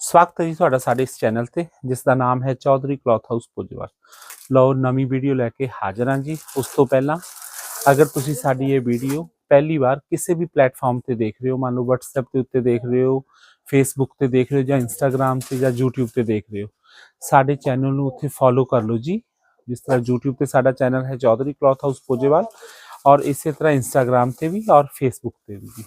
ਸਵਾਗਤ ਹੈ ਜੀ ਤੁਹਾਡਾ ਸਾਡੇ ਇਸ ਚੈਨਲ ਤੇ ਜਿਸ ਦਾ ਨਾਮ ਹੈ ਚੌਧਰੀ ਕਲੌਥ ਹਾਊਸ ਪੁੱਜਵਾਰ ਲਓ ਨਵੀਂ ਵੀਡੀਓ ਲੈ ਕੇ ਹਾਜ਼ਰ ਹਾਂ ਜੀ ਉਸ ਤੋਂ ਪਹਿਲਾਂ ਅਗਰ ਤੁਸੀਂ ਸਾਡੀ ਇਹ ਵੀਡੀਓ ਪਹਿਲੀ ਵਾਰ ਕਿਸੇ ਵੀ ਪਲੇਟਫਾਰਮ ਤੇ ਦੇਖ ਰਹੇ ਹੋ ਮੰਨ ਲਓ WhatsApp ਦੇ ਉੱਤੇ ਦੇਖ ਰਹੇ ਹੋ Facebook ਤੇ ਦੇਖ ਰਹੇ ਹੋ ਜਾਂ Instagram ਤੇ ਜਾਂ YouTube ਤੇ ਦੇਖ ਰਹੇ ਹੋ ਸਾਡੇ ਚੈਨਲ ਨੂੰ ਉੱਥੇ ਫੋਲੋ ਕਰ ਲਓ ਜੀ ਜਿਸ ਤਰ੍ਹਾਂ YouTube ਤੇ ਸਾਡਾ ਚੈਨਲ ਹੈ ਚੌਧਰੀ ਕਲੌਥ ਹਾਊਸ ਪੁੱਜਵਾਰ ਔਰ ਇਸੇ ਤਰ੍ਹਾਂ Instagram ਤੇ ਵੀ ਔਰ Facebook ਤੇ ਵੀ ਜੀ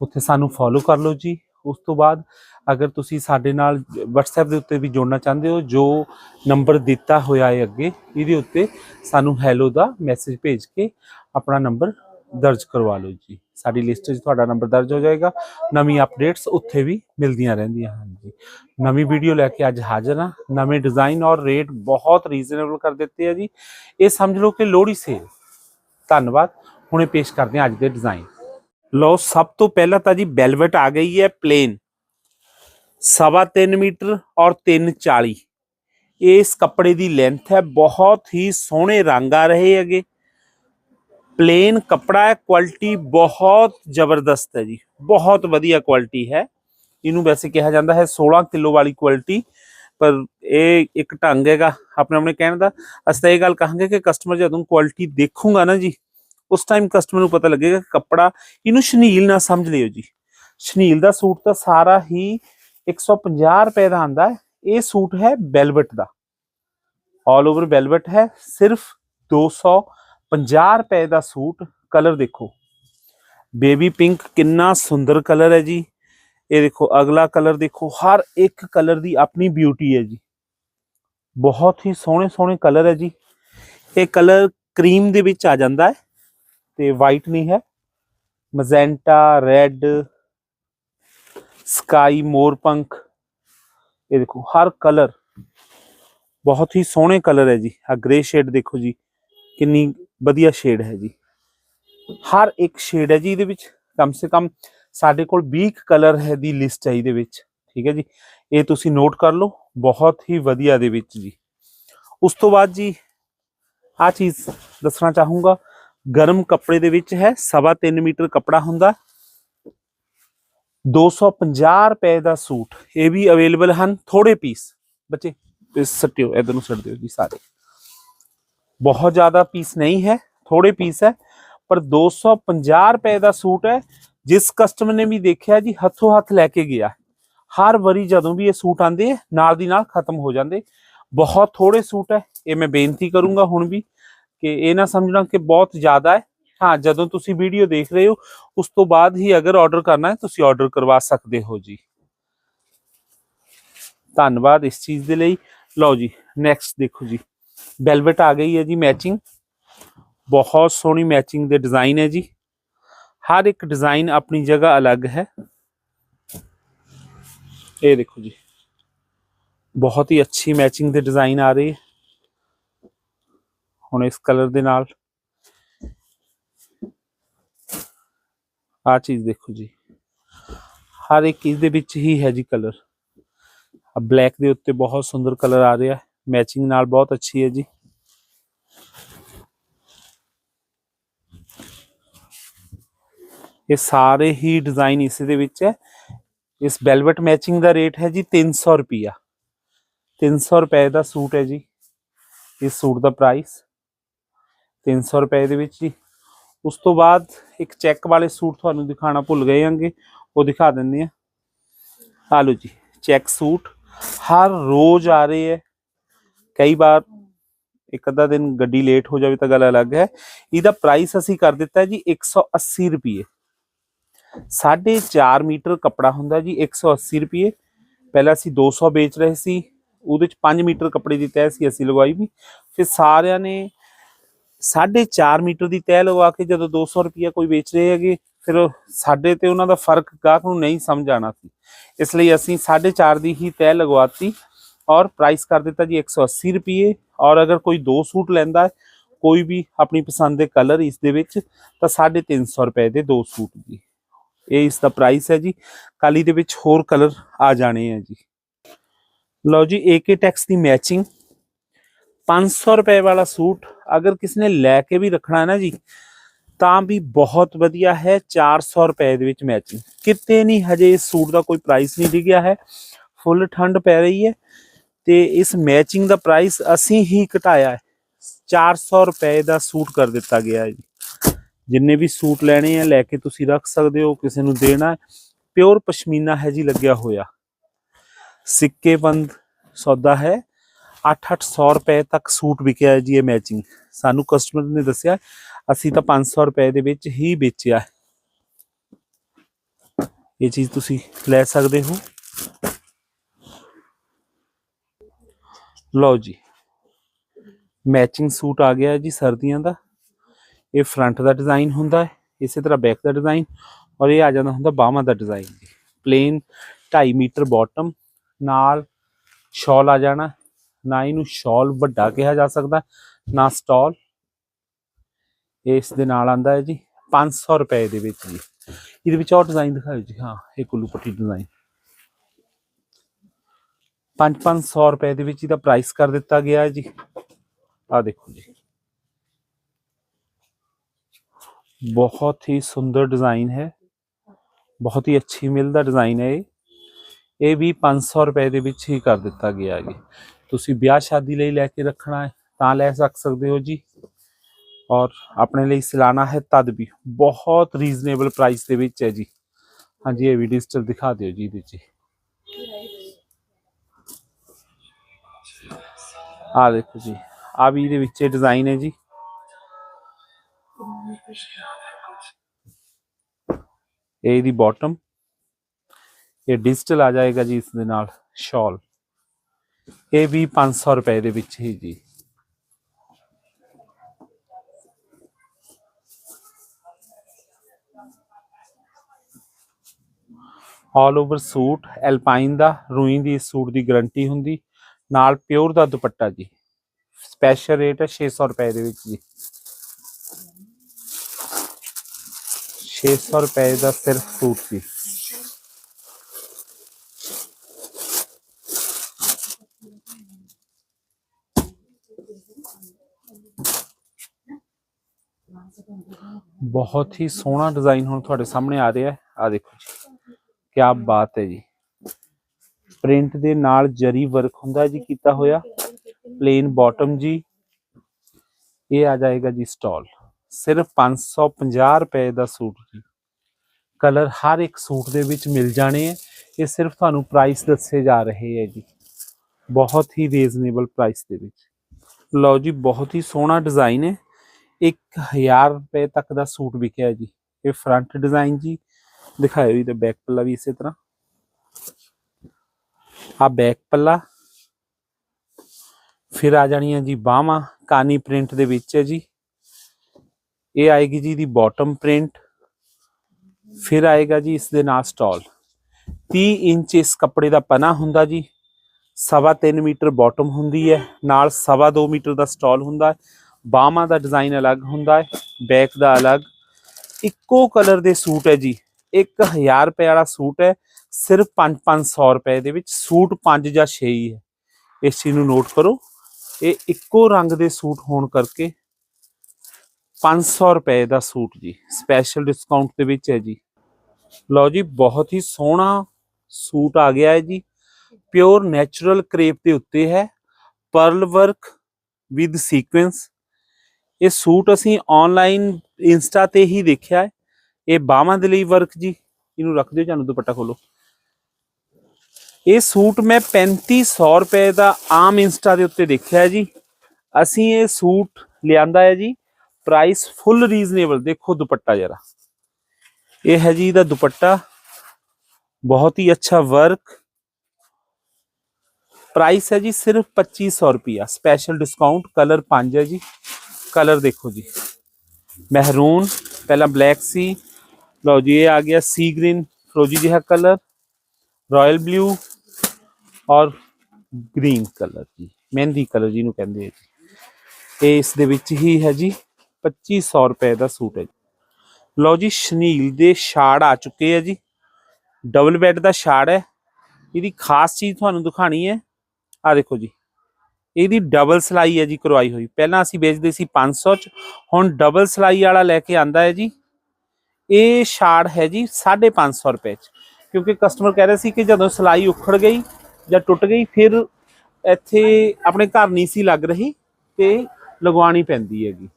ਉੱਥੇ ਸਾਨੂੰ ਫੋਲੋ ਕਰ ਲਓ ਜੀ ਉਸ ਤੋਂ ਬਾਅਦ ਅਗਰ ਤੁਸੀਂ ਸਾਡੇ ਨਾਲ WhatsApp ਦੇ ਉੱਤੇ ਵੀ ਜੋੜਨਾ ਚਾਹੁੰਦੇ ਹੋ, ਜੋ ਨੰਬਰ ਦਿੱਤਾ ਹੋਇਆ ਹੈ ਅੱਗੇ, ਇਹਦੇ ਉੱਤੇ ਸਾਨੂੰ ਹੈਲੋ ਦਾ ਮੈਸੇਜ ਭੇਜ ਕੇ ਆਪਣਾ ਨੰਬਰ ਦਰਜ ਕਰਵਾ ਲਓ ਜੀ। ਸਾਡੀ ਲਿਸਟ 'ਚ ਤੁਹਾਡਾ ਨੰਬਰ ਦਰਜ ਹੋ ਜਾਏਗਾ। ਨਵੀਂ ਅਪਡੇਟਸ ਉੱਥੇ ਵੀ ਮਿਲਦੀਆਂ ਰਹਿੰਦੀਆਂ ਹਨ ਜੀ। ਨਵੀਂ ਵੀਡੀਓ ਲੈ ਕੇ ਅੱਜ ਹਾਜ਼ਰ ਹਾਂ। ਨਵੇਂ ਡਿਜ਼ਾਈਨ ਔਰ ਰੇਟ ਬਹੁਤ ਰੀਜ਼ਨੇਬਲ ਕਰ ਦਿੱਤੇ ਆ ਜੀ। ਇਹ ਸਮਝ ਲਓ ਕਿ ਲੋਹੜੀ ਸੇਲ। ਧੰਨਵਾਦ। ਹੁਣੇ ਪੇਸ਼ ਕਰਦੇ ਹਾਂ ਅੱਜ ਦੇ ਡਿਜ਼ਾਈਨ ਲਓ, ਸਭ ਤੋਂ ਪਹਿਲਾਂ ਤਾਂ ਜੀ ਬੈਲਵਟ ਆ ਗਈ ਹੈ ਪਲੇਨ ਸਵਾ 3 ਮੀਟਰ ਔਰ 340 ਇਸ ਕੱਪੜੇ ਦੀ ਲੈਂਥ ਹੈ, ਬਹੁਤ ਹੀ ਸੋਹਣੇ ਰੰਗ ਆ ਰਹੇ ਹੈਗੇ। ਪਲੇਨ ਕੱਪੜਾ ਹੈ ਕੁਆਲਿਟੀ ਬਹੁਤ ਜ਼ਬਰਦਸਤ ਹੈ ਜੀ। ਬਹੁਤ ਵਧੀਆ ਕੁਆਲਿਟੀ ਹੈ। ਇਹਨੂੰ ਵੈਸੇ ਕਿਹਾ ਜਾਂਦਾ ਹੈ 16 ਕਿਲੋ ਵਾਲੀ ਕੁਆਲਿਟੀ ਪਰ ਇਹ ਇੱਕ ਢੰਗ ਹੈਗਾ ਆਪਣੇ ਆਪਣੇ ਕਹਿਣ ਦਾ। ਅਸੀਂ ਤਾਂ ਇਹ ਗੱਲ ਕਹਾਂਗੇ ਕਿ ਕਸਟਮਰ ਜਦੋਂ ਕੁਆਲਿਟੀ ਦੇਖੂਗਾ ਨਾ ਜੀ, ਉਸ ਟਾਈਮ ਕਸਟਮਰ ਨੂੰ ਪਤਾ ਲੱਗੇਗਾ ਕਿ ਕੱਪੜਾ ਇਹਨੂੰ ਸ਼ਨੀਲ ਨਾ ਸਮਝ ਲਿਓ ਜੀ। ਸ਼ਨੀਲ ਦਾ ਸੂਟ ਤਾਂ ਸਾਰਾ ਹੀ 150 ਰੁਪਏ ਦਾ ਆਂਦਾ ਹੈ। ਇਹ ਸੂਟ ਹੈ ਵੈਲਵਟ ਦਾ। ਆਲ ਓਵਰ ਵੈਲਵਟ ਹੈ। ਸਿਰਫ 250 ਰੁਪਏ ਦਾ ਸੂਟ। ਕਲਰ ਦੇਖੋ। ਬੇਬੀ ਪਿੰਕ ਕਿੰਨਾ ਸੁੰਦਰ ਕਲਰ ਹੈ ਜੀ। ਇਹ ਦੇਖੋ, ਅਗਲਾ ਕਲਰ ਦੇਖੋ। ਹਰ ਇੱਕ ਕਲਰ ਦੀ ਆਪਣੀ ਬਿਊਟੀ ਹੈ ਜੀ। ਬਹੁਤ ਹੀ ਸੋਹਣੇ ਸੋਹਣੇ ਕਲਰ ਹੈ ਜੀ। ਇਹ ਕਲਰ ਕਰੀਮ ਦੇ ਵਿੱਚ ਆ ਜਾਂਦਾ ਹੈ। ਤੇ ਵਾਈਟ ਨਹੀਂ ਹੈ। ਮਜ਼ੈਂਟਾ ਰੈੱਡ ਸਕਾਈ ਮੋਰ ਪੰਖ ਇਹ ਦੇਖੋ, ਹਰ ਕਲਰ ਬਹੁਤ ਹੀ ਸੋਹਣੇ ਕਲਰ ਹੈ ਜੀ। ਆ ਗ੍ਰੇ ਸ਼ੇਡ ਦੇਖੋ ਜੀ। ਕਿੰਨੀ ਵਧੀਆ ਸ਼ੇਡ ਹੈ ਜੀ। ਹਰ ਇੱਕ ਸ਼ੇਡ ਹੈ ਜੀ ਇਹਦੇ ਵਿੱਚ। ਕਮ ਸੇ ਕਮ ਸਾਡੇ ਕੋਲ 20 ਕਲਰ ਹੈ ਦੀ ਲਿਸਟ ਹੈ ਇਹਦੇ ਵਿੱਚ। ਠੀਕ ਹੈ ਜੀ। ਇਹ ਤੁਸੀਂ ਨੋਟ ਕਰ ਲਓ। ਬਹੁਤ ਹੀ ਵਧੀਆ ਦੇ ਵਿੱਚ ਜੀ। ਉਸ ਤੋਂ ਬਾਅਦ ਜੀ ਆ ਚੀਜ਼ ਦੱਸਣਾ ਚਾਹੂੰਗਾ। ਗਰਮ ਕੱਪੜੇ ਦੇ ਵਿੱਚ ਹੈ। ਸਵਾ 3 ਮੀਟਰ ਕੱਪੜਾ ਹੁੰਦਾ। 250 ਰੁਪਏ ਦਾ ਸੂਟ, ਇਹ ਵੀ ਅਵੇਲੇਬਲ ਹਨ ਥੋੜੇ ਪੀਸ ਬੱਚੇ ਇਸ ਸੱਟਿਓ, ਇਧਰ ਨੂੰ ਸੱਟ ਦਿਓ ਜੀ ਸਾਰੇ। ਬਹੁਤ ਜ਼ਿਆਦਾ ਪੀਸ ਨਹੀਂ ਹੈ ਥੋੜੇ ਪੀਸ ਹੈ, ਪਰ 250 ਰੁਪਏ ਦਾ ਸੂਟ ਹੈ, ਜਿਸ ਕਸਟਮਰ ਨੇ ਵੀ ਦੇਖਿਆ ਜੀ, ਹੱਥੋਂ ਹੱਥ ਲੈ ਕੇ ਗਿਆ। ਹਰ ਵਾਰੀ ਜਦੋਂ ਵੀ ਇਹ ਸੂਟ ਆਂਦੇ ਹੈ, ਨਾਲ ਦੀ ਨਾਲ ਖਤਮ ਹੋ ਜਾਂਦੇ। ਬਹੁਤ ਥੋੜੇ ਸੂਟ ਹੈ, ਇਹ ਮੈਂ ਬੇਨਤੀ ਕਰੂੰਗਾ ਹੁਣ ਵੀ, ਕਿ ਇਹ ਨਾ ਸਮਝਣਾ ਕਿ ਬਹੁਤ ਜ਼ਿਆਦਾ ਹੈ ਹਾਂ ਜਦੋਂ ਤੁਸੀਂ ਵੀਡੀਓ ਦੇਖ ਰਹੇ ਹੋ ਉਸ ਤੋਂ ਬਾਅਦ ਹੀ ਅਗਰ ਆਰਡਰ ਕਰਨਾ ਹੈ ਤੁਸੀਂ ਆਰਡਰ ਕਰਵਾ ਸਕਦੇ ਹੋ ਜੀ ਧੰਨਵਾਦ ਇਸ ਚੀਜ਼ ਦੇ ਲਈ ਲਓ ਜੀ ਨੈਕਸਟ ਦੇਖੋ ਜੀ ਵੈਲਵਟ ਆ ਗਈ ਹੈ ਜੀ ਮੈਚਿੰਗ ਬਹੁਤ ਸੋਹਣੀ ਮੈਚਿੰਗ ਦੇ ਡਿਜ਼ਾਈਨ ਹੈ ਜੀ ਹਰ ਇੱਕ ਡਿਜ਼ਾਈਨ ਆਪਣੀ ਜਗ੍ਹਾ ਅਲੱਗ ਹੈ ਇਹ ਦੇਖੋ ਜੀ ਬਹੁਤ ਹੀ ਅੱਛੀ ਮੈਚਿੰਗ ਦੇ ਡਿਜ਼ਾਈਨ ਆ ਰਹੇ ਹੁਣ ਇਸ ਕਲਰ ਦੇ ਨਾਲ ਆ ਚੀਜ਼ ਦੇਖੋ ਜੀ। ਹਰ ਇੱਕ ਇਸ ਦੇ ਵਿੱਚ ਹੀ ਹੈ ਜੀ ਕਲਰ ਆ ਬਲੈਕ ਦੇ ਉੱਤੇ ਬਹੁਤ ਸੁੰਦਰ ਕਲਰ ਆ ਰਿਹਾ। ਮੈਚਿੰਗ ਨਾਲ ਬਹੁਤ ਅੱਛੀ ਹੈ ਜੀ। ਇਹ ਸਾਰੇ ਹੀ ਡਿਜ਼ਾਈਨ ਇਸ ਦੇ ਵਿੱਚ ਹੈ। ਇਸ ਵੈਲਵਟ ਮੈਚਿੰਗ ਦਾ ਰੇਟ ਹੈ ਜੀ 300 ਰੁਪਿਆ 300 ਰੁਪਏ ਦਾ ਸੂਟ ਹੈ ਜੀ। ਇਸ ਸੂਟ ਦਾ ਪ੍ਰਾਈਸ 300 ਰੁਪਏ ਦੇ ਵਿੱਚ ਜੀ। ਉਸ ਤੋਂ ਬਾਅਦ ਇੱਕ ਚੈੱਕ ਵਾਲੇ ਸੂਟ ਤੁਹਾਨੂੰ ਦਿਖਾਣਾ ਭੁੱਲ ਗਏ ਹਾਂਗੇ ਉਹ ਦਿਖਾ ਦਿੰਦੇ ਆ ਆ ਲਓ ਜੀ, ਚੈੱਕ ਸੂਟ। ਹਰ ਰੋਜ਼ ਆ ਰਹੇ ਹੈ। ਕਈ ਵਾਰ ਇੱਕ ਅੱਧਾ ਦਿਨ ਗੱਡੀ ਲੇਟ ਹੋ ਜਾਵੇ ਤਾਂ ਗੱਲ ਅਲੱਗ ਹੈ। ਇਹਦਾ ਪ੍ਰਾਈਸ ਅਸੀਂ ਕਰ ਦਿੱਤਾ ਹੈ ਜੀ 180 ਰੁਪਏ। 4.5 ਮੀਟਰ ਕੱਪੜਾ ਹੁੰਦਾ ਜੀ 180 ਰੁਪਏ। ਪਹਿਲਾਂ ਅਸੀਂ 200 ਵੇਚ ਰਹੇ ਸੀ, ਉਹਦੇ ਚ 5 ਮੀਟਰ ਕੱਪੜੇ ਦੀ ਤੈਅ ਸੀ, ਅਸੀਂ ਲਗਵਾਈ ਵੀ। ਫਿਰ ਸਾਰਿਆਂ ਨੇ 4.5 ਮੀਟਰ ਦੀ ਤੈਅ ਲਗਵਾ ਕੇ ਜਦੋਂ 200 ਰੁਪਏ ਕੋਈ ਵੇਚ ਰਹੇ ਹੈਗੇ, ਫਿਰ ਸਾਡੇ ਤੇ ਉਹਨਾਂ ਦਾ ਫ਼ਰਕ ਗਾਹਕ ਨੂੰ ਨਹੀਂ ਸਮਝ ਆਣਾ ਸੀ। ਇਸ ਲਈ ਅਸੀਂ 4.5 ਦੀ ਹੀ ਤੈਅ ਲਗਵਾਤੀ ਔਰ ਪ੍ਰਾਈਸ ਕਰ ਦਿੱਤਾ ਜੀ 180 ਰੁਪਏ ਔਰ ਅਗਰ ਕੋਈ ਦੋ ਸੂਟ ਲੈਂਦਾ ਕੋਈ ਵੀ ਆਪਣੀ ਪਸੰਦ ਦੇ ਕਲਰ ਇਸ ਦੇ ਵਿੱਚ, ਤਾਂ 350 ਰੁਪਏ ਦੇ ਦੋ ਸੂਟ ਜੀ। ਇਹ ਇਸ ਦਾ ਪ੍ਰਾਈਸ ਹੈ ਜੀ। ਕਾਲੀ ਦੇ ਵਿੱਚ ਹੋਰ ਕਲਰ ਆ ਜਾਣੇ ਆ ਜੀ। ਲਓ ਜੀ ਏਕੇ ਟੈਕਸ ਦੀ ਮੈਚਿੰਗ 500 ਰੁਪਏ ਵਾਲਾ ਸੂਟ ਅਗਰ ਕਿਸ ਨੇ ਲੈ ਕੇ ਵੀ ਰੱਖਣਾ ਨਾ ਜੀ, ਤਾਂ ਵੀ ਬਹੁਤ ਵਧੀਆ ਹੈ 400 ਰੁਪਏ ਦੇ ਵਿੱਚ ਮੈਚਿੰਗ ਕਿਤੇ ਨਹੀਂ ਹਜੇ ਇਸ ਸੂਟ ਦਾ ਕੋਈ ਪ੍ਰਾਈਸ ਨਹੀਂ ਲਿਖਿਆ ਹੈ। ਫੁੱਲ ਠੰਡ ਪੈ ਰਹੀ ਹੈ ਤੇ ਇਸ ਮੈਚਿੰਗ ਦਾ ਪ੍ਰਾਈਸ ਅਸੀਂ ਹੀ ਘਟਾਇਆ ਹੈ। 400 ਰੁਪਏ ਦਾ ਸੂਟ ਕਰ ਦਿੱਤਾ ਗਿਆ ਹੈ ਜੀ। ਜਿੰਨੇ ਵੀ ਸੂਟ ਲੈਣੇ ਆ, ਲੈ ਕੇ ਤੁਸੀਂ ਰੱਖ ਸਕਦੇ ਹੋ, ਕਿਸੇ ਨੂੰ ਦੇਣਾ ਪਿਓਰ ਪਸ਼ਮੀਨਾ ਹੈ ਜੀ, ਲੱਗਿਆ ਹੋਇਆ। ਸਿੱਕੇ ਬੰਦ ਸੌਦਾ ਹੈ। 8-800 ਰੁਪਏ ਤੱਕ ਸੂਟ ਵਿਕਿਆ ਹੈ ਜੀ ਇਹ ਮੈਚਿੰਗ ਸਾਨੂੰ ਕਸਟਮਰ ਨੇ ਦੱਸਿਆ, ਅਸੀਂ ਤਾਂ 500 ਰੁਪਏ ਦੇ ਵਿੱਚ ਹੀ ਵੇਚਿਆ। ਇਹ ਚੀਜ਼ ਤੁਸੀਂ ਲੈ ਸਕਦੇ ਹੋ। ਲਓ ਜੀ ਮੈਚਿੰਗ ਸੂਟ ਆ ਗਿਆ ਜੀ ਸਰਦੀਆਂ ਦਾ। ਇਹ ਫਰੰਟ ਦਾ ਡਿਜ਼ਾਈਨ ਹੁੰਦਾ ਹੈ, ਇਸੇ ਤਰ੍ਹਾਂ ਬੈਕ ਦਾ ਡਿਜ਼ਾਈਨ ਔਰ ਇਹ ਆ ਜਾਂਦਾ ਹੁੰਦਾ ਬਾਹਾਂ ਦਾ ਡਿਜ਼ਾਈਨ ਜੀ ਪਲੇਨ 2.5 ਮੀਟਰ ਬਾਟਮ ਨਾਲ ਸ਼ਾਲ ਆ ਜਾਣਾ। ਨਾ ਇਹਨੂੰ ਸ਼ਾਲ ਵੱਡਾ ਕਿਹਾ ਜਾ ਸਕਦਾ, ਨਾ ਸਟਾਲ। ਇਸ ਦੇ ਨਾਲ ਆਂਦਾ ਹੈ ਜੀ 500 ਰੁਪਏ ਦੇ ਵਿੱਚ ਜੀ। ਇਹਦੇ ਵਿੱਚ ਉਹ ਡਿਜ਼ਾਈਨ ਦਿਖਾਓ ਜੀ, ਹਾਂ, ਇਹ ਕੁੱਲੂ ਪੱਟੀ ਡਿਜ਼ਾਈਨ 5-500 ਰੁਪਏ ਦੇ ਵਿੱਚ ਇਹਦਾ ਪ੍ਰਾਈਸ ਕਰ ਦਿੱਤਾ ਗਿਆ ਹੈ ਜੀ। ਆ ਦੇਖੋ ਜੀ। ਬਹੁਤ ਹੀ ਸੁੰਦਰ ਡਿਜ਼ਾਈਨ ਹੈ। ਬਹੁਤ ਹੀ ਅੱਛੀ ਮਿਲ ਦਾ ਡਿਜ਼ਾਈਨ ਹੈ ਇਹ। ਇਹ ਵੀ 500 ਰੁਪਏ ਦੇ ਵਿੱਚ ਹੀ ਕਰ ਦਿੱਤਾ ਗਿਆ ਹੈ ਜੀ। ਤੁਸੀਂ ਵਿਆਹ ਸ਼ਾਦੀ ਲਈ ਲੈ ਕੇ ਰੱਖਣਾ ਹੈ ਤਾਂ ਲੈ ਸਕ ਸਕਦੇ ਹੋ ਜੀ ਔਰ ਆਪਣੇ ਲਈ ਸਿਲਾਣਾ ਹੈ ਤਦ ਵੀ ਬਹੁਤ ਰੀਜ਼ਨੇਬਲ ਪ੍ਰਾਈਸ ਦੇ ਵਿੱਚ ਹੈ ਜੀ ਹਾਂਜੀ ਇਹ ਵੀ ਡਿਜੀਟਲ ਦਿਖਾ ਦਿਓ ਜੀ ਇਹਦੇ 'ਚ ਆ ਦੇਖੋ ਜੀ ਆ ਵੀ ਇਹਦੇ ਵਿੱਚ ਡਿਜ਼ਾਈਨ ਹੈ ਜੀ ਇਹ ਦੀ ਬਾਟਮ ਇਹ ਡਿਜੀਟਲ ਆ ਜਾਏਗਾ ਜੀ ਇਸ ਦੇ ਨਾਲ ਸ਼ਾਲ ਇਹ ਵੀ 500 ਰੁਪਏ ਦੇ ਵਿੱਚ ਹੀ ਜੀ। ਆਲ ਓਵਰ ਸੂਟ ਐਲਪਾਈਨ ਦਾ, ਰੂਈ ਦੀ ਇਸ ਸੂਟ ਦੀ ਗਾਰੰਟੀ ਹੁੰਦੀ। ਨਾਲ ਪਿਓਰ ਦਾ ਦੁਪੱਟਾ ਜੀ। ਸਪੈਸ਼ਲ ਰੇਟ ਹੈ 600 ਰੁਪਏ ਦੇ ਵਿੱਚ ਜੀ। 600 ਰੁਪਏ ਦਾ ਸਿਰਫ ਸੂਟ ਜੀ। ਬਹੁਤ ਹੀ ਸੋਹਣਾ ਡਿਜ਼ਾਈਨ ਹੁਣ ਤੁਹਾਡੇ ਸਾਹਮਣੇ ਆ ਰਿਹਾ ਹੈ। ਆ ਦੇਖੋ ਜੀ ਕੀ ਬਾਤ ਹੈ ਜੀ। ਪ੍ਰਿੰਟ ਦੇ ਨਾਲ ਜਰੀ ਵਰਕ ਹੁੰਦਾ ਜੀ, ਕੀਤਾ ਹੋਇਆ। ਪਲੇਨ ਬਾਟਮ ਜੀ। ਇਹ ਆ ਜਾਏਗਾ ਜੀ ਸਟਾਲ ਸਿਰਫ 550 ਰੁਪਏ ਦਾ ਸੂਟ ਜੀ। ਕਲਰ ਹਰ ਇੱਕ ਸੂਟ ਦੇ ਵਿੱਚ ਮਿਲ ਜਾਣੇ ਹੈ। ਇਹ ਸਿਰਫ ਤੁਹਾਨੂੰ ਪ੍ਰਾਈਸ ਦੱਸੇ ਜਾ ਰਹੇ ਹੈ ਜੀ। ਬਹੁਤ ਹੀ ਰੀਜ਼ਨੇਬਲ ਪ੍ਰਾਈਸ ਦੇ ਵਿੱਚ। ਲਓ ਜੀ, ਬਹੁਤ ਹੀ ਸੋਹਣਾ ਡਿਜ਼ਾਈਨ ਹੈ। 1000 ਰੁਪਏ ਤੱਕ ਦਾ ਸੂਟ ਵਿਕਿਆ ਜੀ। ਇਹ ਫਰੰਟ ਡਿਜ਼ਾਈਨ ਜੀ, ਦਿਖਾਇਓ ਇਹਦਾ ਬੈਕ ਪੱਲਾ ਵੀ ਇਸੇ ਤਰ੍ਹਾਂ। ਆ ਬੈਕ ਪੱਲਾ। ਫਿਰ ਆ ਜਾਣੀਆਂ ਜੀ ਬਾਹਾਂ, ਕਾਨੀ ਪ੍ਰਿੰਟ ਦੇ ਵਿੱਚ ਹੈ ਜੀ। ਇਹ ਆਏਗੀ ਜੀ ਦੀ ਬਾਟਮ ਪ੍ਰਿੰਟ ਫਿਰ ਆਏਗਾ ਜੀ ਇਸ ਦੇ ਨਾਲ ਸਟਾਲ 30 ਇੰਚ ਇਸ ਕੱਪੜੇ ਦਾ ਪਨਾ ਹੁੰਦਾ ਜੀ। ਸਵਾ 3 ਮੀਟਰ ਬਾਟਮ ਹੁੰਦੀ ਹੈ। ਨਾਲ ਸਵਾ 2 ਮੀਟਰ ਦਾ ਸਟਾਲ ਹੁੰਦਾ। ਹੈ ਬਾਹਾਂ ਦਾ ਡਿਜ਼ਾਈਨ ਅਲੱਗ ਹੁੰਦਾ ਹੈ ਬੈਕ ਦਾ ਅਲੱਗ। ਇੱਕੋ ਕਲਰ ਦੇ ਸੂਟ ਹੈ ਜੀ। 1000 ਰੁਪਏ ਵਾਲਾ ਸੂਟ ਹੈ, ਸਿਰਫ 5-500 ਰੁਪਏ ਦੇ ਵਿੱਚ। ਸੂਟ 5 ਜਾਂ 6 ਹੀ ਹੈ। ਇਸ ਚੀਜ਼ ਨੂੰ ਨੋਟ ਕਰੋ। ਇਹ ਇੱਕੋ ਰੰਗ ਦੇ ਸੂਟ ਹੋਣ ਕਰਕੇ 500 ਰੁਪਏ ਦਾ ਸੂਟ ਜੀ। ਸਪੈਸ਼ਲ ਡਿਸਕਾਊਂਟ ਦੇ ਵਿੱਚ ਹੈ ਜੀ। ਲਓ ਜੀ, ਬਹੁਤ ਹੀ ਸੋਹਣਾ ਸੂਟ ਆ ਗਿਆ ਹੈ ਜੀ। ਪਿਓਰ ਨੈਚੁਰਲ ਕਰੇਪ ਦੇ ਉੱਤੇ ਹੈ। ਪਰਲ ਵਰਕ ਵਿਦ ਸੀਕੁਐਂਸ ਇਹ ਸੂਟ ਅਸੀਂ ਆਨਲਾਈਨ ਇੰਸਟਾ ਤੇ ਹੀ ਦੇਖਿਆ ਹੈ। ਇਹ ਬਾਹਾਂ ਦੇ ਲਈ ਵਰਕ ਜੀ। ਇਹਨੂੰ ਰੱਖ ਦਿਓ ਤੁਹਾਨੂੰ ਦੁਪੱਟਾ ਖੋਲੋ। ਇਹ ਸੂਟ ਮੈਂ 3500 ਰੁਪਏ ਦਾ ਆਮ ਇੰਸਟਾ ਦੇ ਉੱਤੇ ਦੇਖਿਆ ਜੀ। ਅਸੀਂ ਇਹ ਸੂਟ ਲਿਆਂਦਾ ਹੈ ਜੀ। ਪ੍ਰਾਈਸ ਫੁੱਲ ਰੀਜ਼ਨੇਬਲ ਦੇਖੋ ਦੁਪੱਟਾ ਜਰਾ। ਇਹ ਹੈ ਜੀ ਇਹਦਾ ਦੁਪੱਟਾ। ਬਹੁਤ ਹੀ ਅੱਛਾ ਵਰਕ ਪ੍ਰਾਈਸ ਹੈ ਜੀ ਸਿਰਫ 2500 ਰੁਪਿਆ ਸਪੈਸ਼ਲ ਡਿਸਕਾਊਂਟ ਕਲਰ 5 ਹੈ ਜੀ। ਕਲਰ ਦੇਖੋ ਜੀ। ਮਹਿਰੂਨ ਪਹਿਲਾਂ ਬਲੈਕ ਸੀ। ਲਓ ਜੀ, ਇਹ ਆ ਗਿਆ ਸੀ ਗ੍ਰੀਨ ਫਰੋਜੀ ਜਿਹਾ ਕਲਰ ਰਾਇਲ ਬਲੂ ਔਰ ਗ੍ਰੀਨ ਕਲਰ ਜੀ। ਮਹਿੰਦੀ ਕਲਰ ਜੀ ਨੂੰ ਕਹਿੰਦੇ ਆ ਜੀ। ਇਹ ਇਸ ਦੇ ਵਿੱਚ ਹੀ ਹੈ ਜੀ 2500 ਰੁਪਏ ਦਾ ਸੂਟ ਹੈ ਜੀ। ਲਓ ਜੀ, ਸ਼ਨੀਲ ਦੇ ਛਾੜ ਆ ਚੁੱਕੇ ਆ ਜੀ। ਡਬਲ ਬੈੱਡ ਦਾ ਛਾੜ ਹੈ। ਇਹਦੀ ਖਾਸ ਚੀਜ਼ ਤੁਹਾਨੂੰ ਦਿਖਾਣੀ ਹੈ। ਆ ਦੇਖੋ ਜੀ ਇਹਦੀ ਡਬਲ ਸਲਾਈ ਹੈ ਜੀ ਕਰਵਾਈ ਹੋਈ। ਪਹਿਲਾਂ ਅਸੀਂ ਵੇਚਦੇ ਸੀ 500 ਚ, ਹੁਣ ਡਬਲ ਸਲਾਈ ਵਾਲਾ ਲੈ ਕੇ ਆਂਦਾ ਹੈ ਜੀ। ਇਹ ਛਾੜ ਹੈ ਜੀ 550 ਰੁਪਏ ਚ, ਕਿਉਂਕਿ ਕਸਟਮਰ ਕਹਿ ਰਿਹਾ ਸੀ ਕਿ ਜਦੋਂ ਸਲਾਈ ਉਖੜ ਗਈ ਜਾਂ ਟੁੱਟ ਗਈ, ਫਿਰ ਇੱਥੇ ਆਪਣੇ ਘਰ ਨਹੀਂ ਸੀ ਲੱਗ ਰਹੀ ਤੇ ਲਗਵਾਉਣੀ ਪੈਂਦੀ ਹੈਗੀ।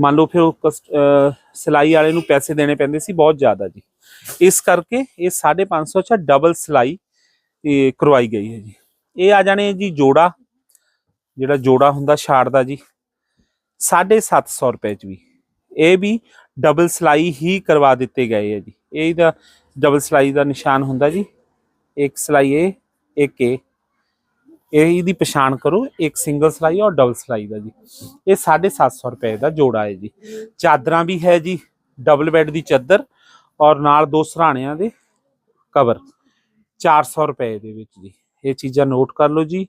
ਮੰਨ ਲਓ ਫਿਰ ਉਹ ਕਸਟ- ਸਿਲਾਈ ਵਾਲੇ ਨੂੰ ਪੈਸੇ ਦੇਣੇ ਪੈਂਦੇ ਸੀ ਬਹੁਤ ਜ਼ਿਆਦਾ ਜੀ। ਇਸ ਕਰਕੇ ਇਹ 550 ਚ ਡਬਲ ਸਿਲਾਈ, ਇਹ ਕਰਵਾਈ ਗਈ ਹੈ ਜੀ। ਇਹ ਆ ਜਾਣੇ ਜੀ ਜੋੜਾ, ਜਿਹੜਾ ਜੋੜਾ ਹੁੰਦਾ ਛਾੜ ਦਾ ਜੀ 750 ਰੁਪਏ ਚ ਵੀ। ਇਹ ਵੀ ਡਬਲ ਸਿਲਾਈ ਹੀ ਕਰਵਾ ਦਿੱਤੇ ਗਏ ਹੈ ਜੀ। ਇਹ ਦਾ ਡਬਲ ਸਿਲਾਈ ਦਾ ਨਿਸ਼ਾਨ ਹੁੰਦਾ ਜੀ, ਇੱਕ ਸਿਲਾਈ ਇਹ ਇੱਕ ਇਹ ਇਹ ਇਹਦੀ ਪਛਾਣ ਕਰੋ, ਇੱਕ ਸਿੰਗਲ ਸਿਲਾਈ ਔਰ ਡਬਲ ਸਿਲਾਈ ਦਾ ਜੀ। ਇਹ 750 ਰੁਪਏ ਦਾ ਜੋੜਾ ਹੈ ਜੀ। ਚਾਦਰਾਂ ਵੀ ਹੈ ਜੀ ਡਬਲ ਬੈੱਡ ਦੀ ਚਾਦਰ ਔਰ ਨਾਲ ਦੋ ਸਰਾਣਿਆਂ ਦੇ ਕਵਰ 400 ਰੁਪਏ ਦੇ ਵਿੱਚ ਜੀ। ਇਹ ਚੀਜ਼ਾਂ ਨੋਟ ਕਰ ਲਓ ਜੀ।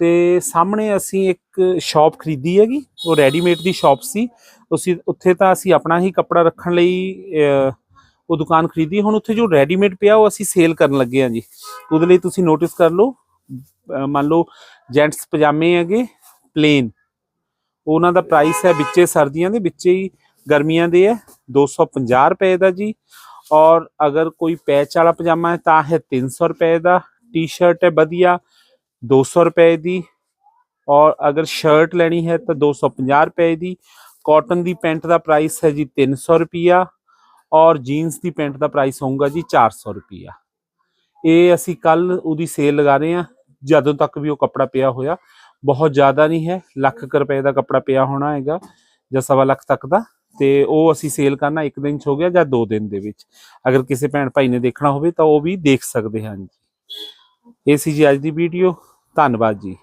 ਤੇ ਸਾਹਮਣੇ ਅਸੀਂ ਇੱਕ ਸ਼ਾਪ ਖਰੀਦੀ ਹੈਗੀ, ਉਹ ਰੈਡੀਮੇਡ ਦੀ ਸ਼ਾਪ ਸੀ। ਅਸੀਂ ਉੱਥੇ ਤਾਂ ਅਸੀਂ ਆਪਣਾ ਹੀ ਕੱਪੜਾ ਰੱਖਣ ਲਈ ਉਹ ਦੁਕਾਨ ਖਰੀਦੀ। ਹੁਣ ਉੱਥੇ ਜੋ ਰੈਡੀਮੇਡ ਪਿਆ, ਉਹ ਅਸੀਂ ਸੇਲ ਕਰਨ ਲੱਗੇ ਹਾਂ ਜੀ। ਉਹਦੇ ਲਈ ਤੁਸੀਂ ਨੋਟਿਸ ਕਰ ਲਓ ਮੰਨ ਲਓ ਜੈਂਟਸ ਪਜਾਮੇ ਹੈਗੇ ਪਲੇਨ ਉਹਨਾਂ ਦਾ ਪ੍ਰਾਈਸ ਹੈ ਵਿੱਚੇ ਸਰਦੀਆਂ ਦੇ, ਵਿੱਚੇ ਹੀ ਗਰਮੀਆਂ ਦੇ ਹੈ 250 ਰੁਪਏ ਦਾ ਜੀ। ਔਰ ਅਗਰ ਕੋਈ ਪੈਚ ਵਾਲਾ ਪਜਾਮਾ ਹੈ, ਤਾਂ ਹੈ 300 ਰੁਪਏ ਦਾ। ਟੀ-ਸ਼ਰਟ ਹੈ, ਵਧੀਆ। 200 ਰੁਪਏ ਦੀ। ਔਰ ਅਗਰ ਸ਼ਰਟ ਲੈਣੀ ਹੈ ਤਾਂ 250 ਰੁਪਏ ਦੀ। ਕਾਟਨ ਦੀ ਪੈਂਟ ਦਾ ਪ੍ਰਾਈਸ ਹੈ ਜੀ 300 ਰੁਪਿਆ ਔਰ ਜੀਨਸ ਦੀ ਪੈਂਟ ਦਾ ਪ੍ਰਾਈਸ ਹੋਊਗਾ ਜੀ 400 ਰੁਪਿਆ ਇਹ ਅਸੀਂ ਕੱਲ ਉਹਦੀ ਸੇਲ ਲਗਾ ਰਹੇ ਹਾਂ। ਜਦੋਂ ਤੱਕ ਵੀ ਉਹ ਕੱਪੜਾ ਪਿਆ ਹੋਇਆ। ਬਹੁਤ ਜ਼ਿਆਦਾ ਨਹੀਂ ਹੈ। ਲੱਖ ਰੁਪਏ ਦਾ ਕੱਪੜਾ ਪਿਆ ਹੋਣਾ ਹੈਗਾ। ਜਾਂ ਸਵਾ ਲੱਖ ਤੱਕ ਦਾ। ਤੇ ਉਹ ਅਸੀਂ ਸੇਲ ਕਰਨਾ ਇੱਕ ਦਿਨ ਚ ਹੋ ਗਿਆ ਜਾਂ ਦੋ ਦਿਨ ਦੇ ਵਿੱਚ। ਅਗਰ ਕਿਸੇ ਭੈਣ ਭਾਈ ਨੇ ਦੇਖਣਾ ਹੋਵੇ ਤਾਂ ਉਹ ਵੀ ਦੇਖ ਸਕਦੇ ਹਨ ਜੀ। ਇਹ ਸੀ ਜੀ ਅੱਜ ਦੀ ਵੀਡੀਓ ਧੰਨਵਾਦ ਜੀ।